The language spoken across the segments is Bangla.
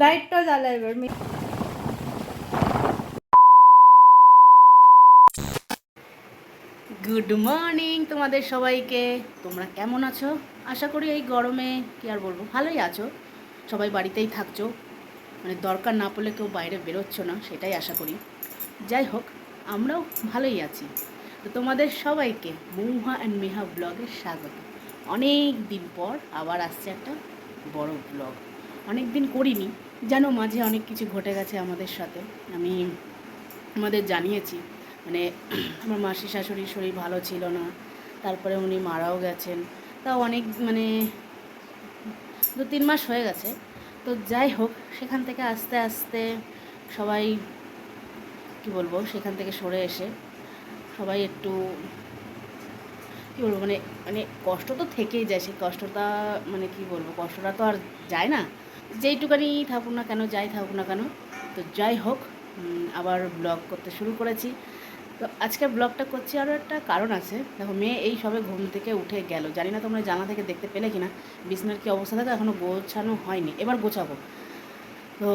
লাইটটা জ্বালা এবার গুড মর্নিং তোমাদের সবাইকে। তোমরা কেমন আছো? আশা করি এই গরমে কি আর বলব, ভালোই আছো। সবাই বাড়িতেই থাকছো। মানে দরকার না পড়লে কেউ বাইরে বেরোচ্ছ না, সেটাই আশা করি। যাই হোক, আমরাও ভালোই আছি। তো তোমাদের সবাইকে মৌহা অ্যান্ড মেহা ব্লগে স্বাগত। অনেক দিন পর আবার আসছে একটা বড় ব্লগ অনেক দিন করিনি জানো মাঝে অনেক কিছু ঘটে গেছে আমাদের সাথে। আমি আমাদের জানিয়েছি মানে আমার মাসি শাশুড়ির শরীর ভালো ছিল না, তারপরে উনি মারাও গেছেন। তাও অনেক মানে দু তিন মাস হয়ে গেছে। তো যাই হোক, সেখান থেকে আস্তে আস্তে সবাই, কি বলব, সেখান থেকে সরে এসে সবাই একটু, কী বলব মানে মানে কষ্ট তো থেকেই যায়, সেই কষ্টটা মানে কি বলব, কষ্টটা তো আর যায় না। যেইটুকানি থাকুক না কেন, যাই থাকুক না কেন, তো যাই হোক আবার ব্লগ করতে শুরু করেছি। তো আজকে ব্লগটা করছি আরও একটা কারণ আছে। দেখো, মেয়ে এই সবে ঘুম থেকে উঠে গেল। জানি না তোমরা জানা থেকে দেখতে পেলে কিনা, বিছনার কী অবস্থা? থাকে এখনও গোছানো হয়নি। এবার গোছাবো। তো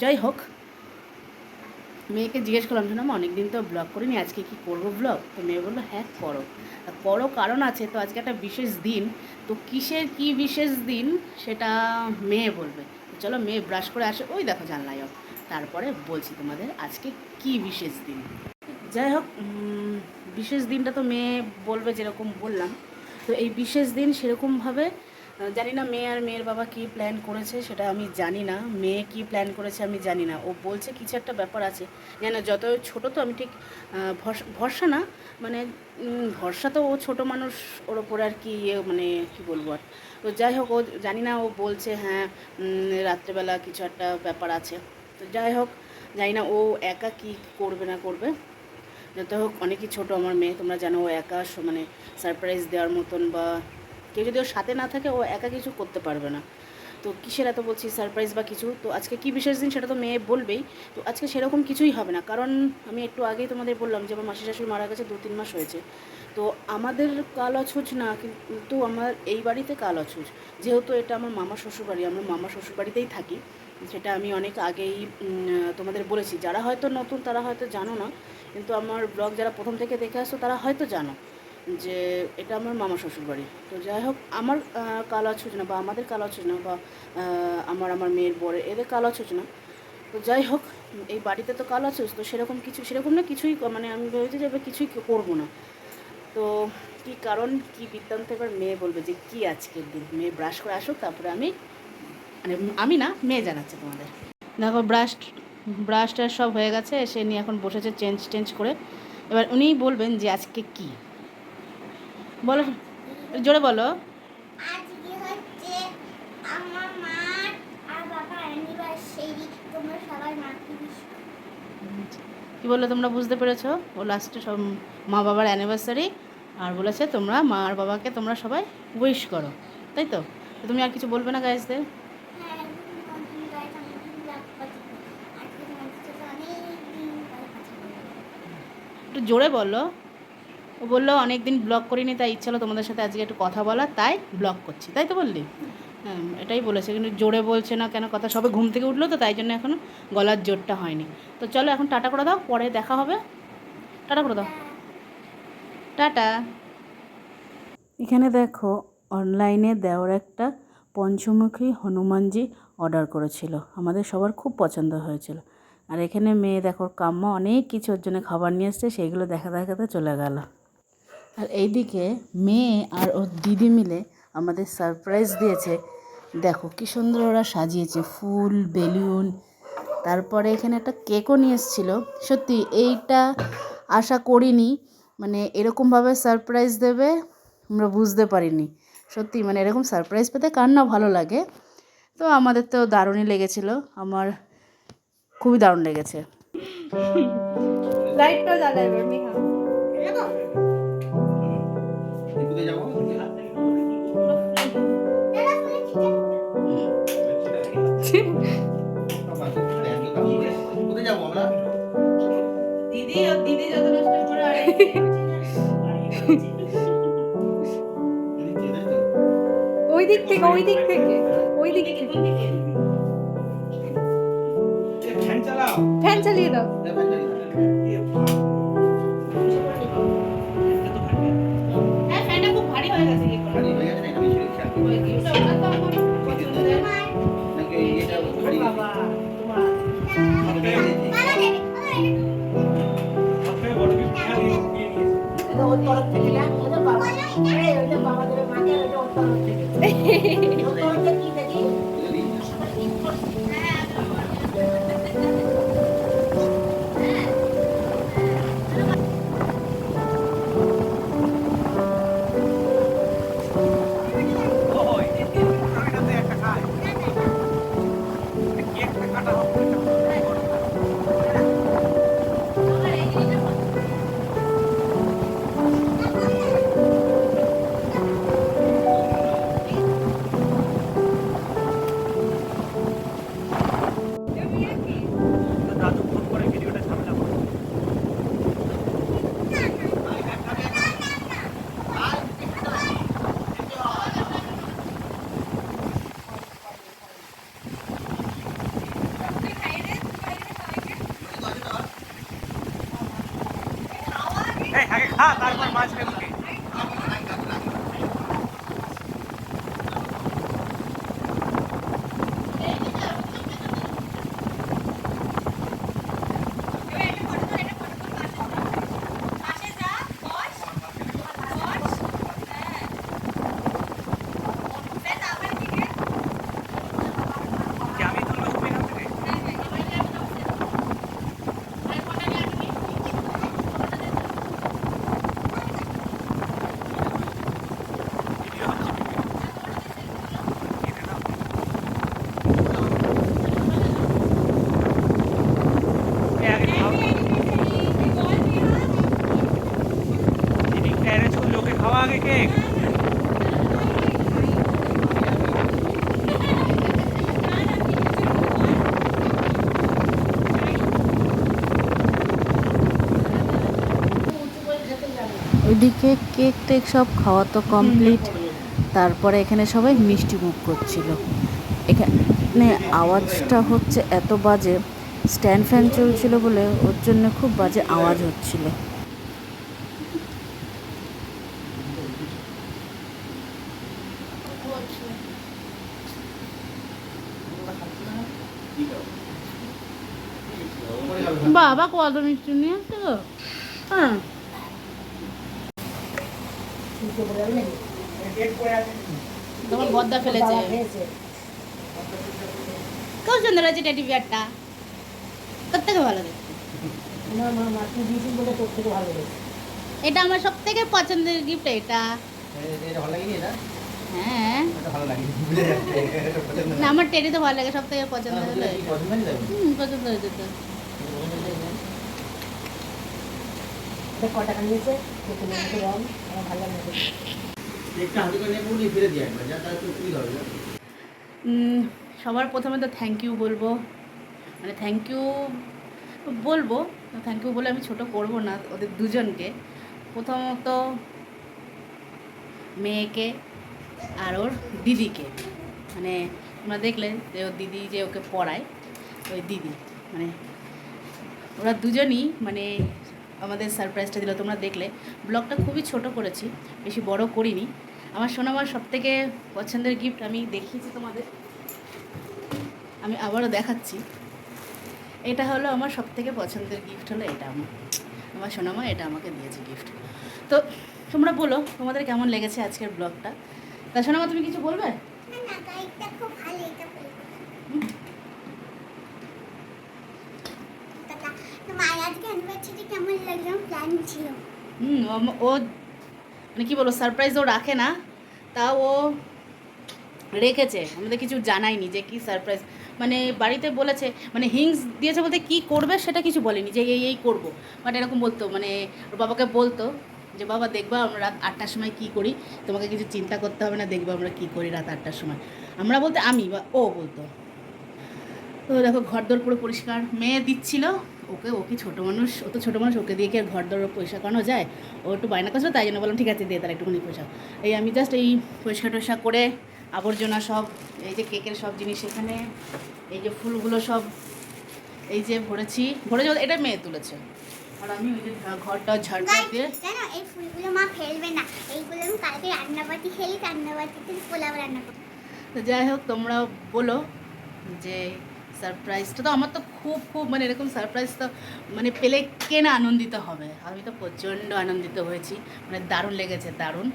যাই হোক মেয়েকে জিজ্ঞেস করলাম যে না অনেক দিন তো ব্লগ করিনি, আজকে কি করব ব্লগ তো মেয়ে বলল হ্যাঁ করো। করো কারণ আছে, তো আজকে একটা বিশেষ দিন। তো কিসের কি বিশেষ দিন সেটা মেয়ে বলবে। চলো মেয়ে ব্রাশ করে আসে, ওই দেখো জানলাই হোক তারপরে বলছি তোমাদের আজকে কি বিশেষ দিন। যাই হোক বিশেষ দিনটা তো মেয়ে বলবে যেরকম বললাম। তো এই বিশেষ দিন সেরকমভাবে জানি না মেয়ে আর মেয়ের বাবা কি প্ল্যান করেছে, সেটা আমি জানি না। মেয়ে কি প্ল্যান করেছে আমি জানি না। ও বলছে কিছু একটা ব্যাপার আছে। যেন যত ছোট তো আমি ঠিক ভরসা- না মানে ভরসা তো ও ছোট মানুষ, ওর ওপরে আর কি ইয়ে মানে কি বলব আর। তো যাই হোক, ও জানি না, ও বলছে হ্যাঁ রাত্রেবেলা কিছু একটা ব্যাপার আছে। তো যাই হোক, জানি না ও একা কি করবে না করবে। যত হোক, অনেকই ছোট আমার মেয়ে, তোমরা জানো ও একা মানে সারপ্রাইজ দেওয়ার মতন বা কেউ যদি ওর সাথে না থাকে, ও একা কিছু করতে পারবে না। তো কিসের এত বলছি সারপ্রাইজ বা কিছু? তো আজকে কি বিশেষ দিন সেটা তো মেয়ে বলবেই। তো আজকে সেরকম কিছুই হবে না। কারণ আমি একটু আগেই তোমাদের বললাম যে আমার মাসি শাশুড়ি মারা গেছে দু তিন মাস হয়েছে। তো আমাদের কাল অছুজ না, কিন্তু আমার এই বাড়িতে কাল অছুজ যেহেতু এটা আমার মামা শ্বশুরবাড়ি, আমরা মামা শ্বশুরবাড়িতেই থাকি। সেটা আমি অনেক আগেই তোমাদের বলেছি। যারা হয়তো নতুন, তারা হয়তো জানো না। কিন্তু আমার ব্লগ যারা প্রথম থেকে দেখে আসছো তারা হয়তো জানো। যে এটা আমার মামা শ্বশুরবাড়ি। তো যাই হোক, আমার কালা না বা আমাদের কালা না বা আমার আমার মেয়ের বরের, এদের কালা না তো যাই হোক, এই বাড়িতে তো কালা ছুজ তো সেরকম কিছু, সেরকম না কিছুই মানে আমি ভেবেছি যে কিছুই করব না। তো কি কারণ, কি বৃত্তান্ত এবার মেয়ে বলবে যে কি আজকের দিন? মেয়ে ব্রাশ করে আসুক, তারপরে আমি মানে আমি না, মেয়ে জানাচ্ছে তোমাদের। দেখো, ব্রাশ ব্রাশ সব হয়ে গেছে এসে নিয়ে এখন বসেছে চেঞ্জ টেঞ্জ করে। এবার উনিই বলবেন যে আজকে কি? বলো জোরে বলো। আজকে হচ্ছে আমার মার আর বাবার অ্যানিভার্সারি তোমরা সবাই মাকে কি বলল তোমরা বুঝতে পেরেছ? ও লাস্টে সব মা বাবার অ্যানিভার্সারি আর বলেছে তোমরা মা আর বাবাকে তোমরা সবাই উইশ করো। তাই তো? তুমি আর কিছু বলবে না গাইজদের হ্যাঁ একটু জোরে বলো। ও বলল অনেক দিন ব্লগ করিনি, তাই ইচ্ছা হলো তোমাদের সাথে আজকে একটু কথা বলা তাই ব্লগ করছি। তাই তো বললি? হ্যাঁ এটাই বলেছে, কিন্তু জোরে বলছে না কেন, কথা সবে ঘুম থেকে উঠল তো, তাই জন্য এখনও গলার জোরটা হয়নি। তো চলো এখন টাটা করে দাও, পরে দেখা হবে। টাটা করে দাও। টাটা। এখানে দেখো, অনলাইনে দেওয়ার একটা পঞ্চমুখী হনুমানজি অর্ডার করেছিল। আমাদের সবার খুব পছন্দ হয়েছিল। আর এখানে মেয়ে দেখো, কাম্মা অনেক কিছু ওর জন্য খাবার নিয়ে এসছে, সেইগুলো দেখা দেখাতে চলে গেল। আর এইদিকে মেয়ে আর ওর দিদি মিলে আমাদের সারপ্রাইজ দিয়েছে। দেখো কি সুন্দর ওরা সাজিয়েছে, ফুল, বেলুন। তারপরে এখানে একটা কেকও নিয়ে এসেছিল। সত্যি এইটা আশা করিনি মানে এরকমভাবে সারপ্রাইজ দেবে আমরা বুঝতে পারিনি। সত্যি মানে এরকম সারপ্রাইজ পেতে কার না ভালো লাগে। তো আমাদের তো দারুণই লেগেছিলো, আমার খুবই দারুণ লেগেছে। লাইটটা জ্বালা কোথায় যাব। দিদি দিদি যত নষ্ট করে ওই দিক থেকে ওই দিক থেকে ওই দিক থেকে। ফ্যান চালিয়ে দাও। ওর তরফ থেকে না ওটা বাবা। এই ওইটা বাবা দেবে মাকে আর ওর তরফ থেকে। ওর তরফ থেকে কি দেখি? বুঝে ওইদিকে কেক টেক সব খাওয়া তো কমপ্লিট। তারপরে এখানে সবাই মিষ্টি মুখ করছিল। এখানে আওয়াজটা হচ্ছে এত বাজে স্ট্যান্ড ফ্যান চলছিল বলে ওর জন্য খুব বাজে আওয়াজ হচ্ছিল। বাবা কত মিষ্টি নিয়ে আসছে গো। হ্যাঁ। তোমার বদ্দা ফেলেছে। খুব সুন্দর হয়েছে টেডি বিয়ারটা প্রত্যেকে ভালো দেখতে? এটা আমার সব থেকে পছন্দের গিফট এটা? হ্যাঁ। পছন্দ না। আমার টেডি তো ভালো লাগে সব থেকে পছন্দ হলো কি এটা। পছন্দ হয়নি তো? হুম পছন্দ হয়েছে তো কেকটা হাতে করে নিয়ে পুরোটাই ফেলে দিয়ে একবার, যা তাহলে সুবিধা হবে, সবার প্রথমে তো থ্যাংক ইউ বলব মানে থ্যাংক ইউ বলব থ্যাংক ইউ বলে আমি ছোট করব না ওদের দুজনকে প্রথমত মেয়েকে আর ওর দিদিকে মানে তোমরা দেখলে যে ওর দিদি যে ওকে পড়ায় ওই দিদি মানে ওরা দুজনই মানে আমাদের সারপ্রাইজটা দিল, তোমরা দেখলে। ব্লগটা খুবই ছোট করেছি, বেশি বড় করিনি। আমার সোনামার সব থেকে পছন্দের গিফট আমি দেখিয়েছি তোমাদের। আমি আবারও দেখাচ্ছি। এটা হলো আমার সব থেকে পছন্দের গিফট হলো এটা আমার। আমার সোনামা এটা আমাকে দিয়েছে গিফট তো তোমরা বলো, তোমাদের কেমন লেগেছে আজকের ব্লগটা তা সোনামা, তুমি কিছু বলবে? খুব ভালো এটা বলব টাটা তোমার আজকে অ্যানিভার্সারি কেমন লাগল? প্ল্যান ছিল। হুম, ও- মানে কি বলো সারপ্রাইজ ও রাখে না, তাও ও রেখেছে। আমাদের কিছু জানায়নি যে কি সারপ্রাইজ মানে বাড়িতে বলেছে মানে হিংস দিয়েছে বলতে কি করবে সেটা কিছু বলেনি যে এই এই করব। বাট এরকম বলতো মানে ওর বাবাকে বলতো যে, বাবা, দেখবা আমরা রাত আটটার সময় কি করি? তোমাকে কিছু চিন্তা করতে হবে না, দেখবা আমরা কি করি রাত আটটার সময়। আমরা বলতে, আমি বা ও, বলতো। তো দেখো, ঘরদোর পুরো পরিষ্কার। মেয়ে দিচ্ছিল ওকে ও কি ছোটো মানুষ? ও তো ছোটো মানুষ ওকে দিয়ে কি আর ঘরদোর পরিষ্কার করানো যায়? ও একটু বায়না করছিল তাই জন্য বললাম ঠিক আছে দে তার একটুখানি পয়সা এই আমি জাস্ট এই পরিষ্কার টরিষ্কার করে আবর্জনা সব এই যে কেকের সব জিনিস এখানে এই যে ফুলগুলো সব এই যে ভরেছি। ভরে যাব এটা মেয়ে তুলেছে। আর আমি ওই যে ঘরটা ঝাড়টা দিয়ে এই ফুলগুলো মা ফেলবে না। এইগুলো আমি কালকে রান্নাবাটি খেলি রান্নাবাটিতে পোলাও রান্না করি তো যাই হোক তোমরা বলো যে সারপ্রাইজটা তো আমার তো খুব খুব মানে এরকম সারপ্রাইজ তো মানে পেলে কে না আনন্দিত হবে। আমি তো প্রচণ্ড আনন্দিত হয়েছি মানে দারুণ লেগেছে, দারুণ।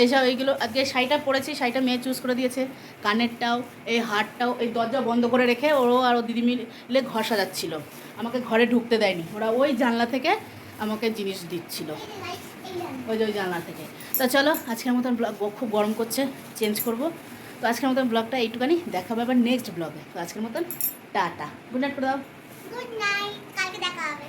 এইসব এইগুলো আজকে শাড়িটা পরেছি, শাড়িটা মেয়ে চুজ করে দিয়েছে। কানেরটাও, এই হারটাও, এই দরজা বন্ধ করে রেখে ওরও আর ও দিদি মিলে ঘর সাজাচ্ছিল। আমাকে ঘরে ঢুকতে দেয়নি, ওরা ওই জানলা থেকে আমাকে জিনিস দিচ্ছিল। ওই যে ওই জানলা থেকে। তো চলো, আজকের মতন ব্লগ খুব গরম করছে চেঞ্জ করব। তো আজকের মতন ব্লগটা এইটুখানি, দেখাবো আবার নেক্সট ব্লগে তো আজকের মতন টাটা। গুড নাইট করে দাও গুড নাইট কালকে দেখা হবে।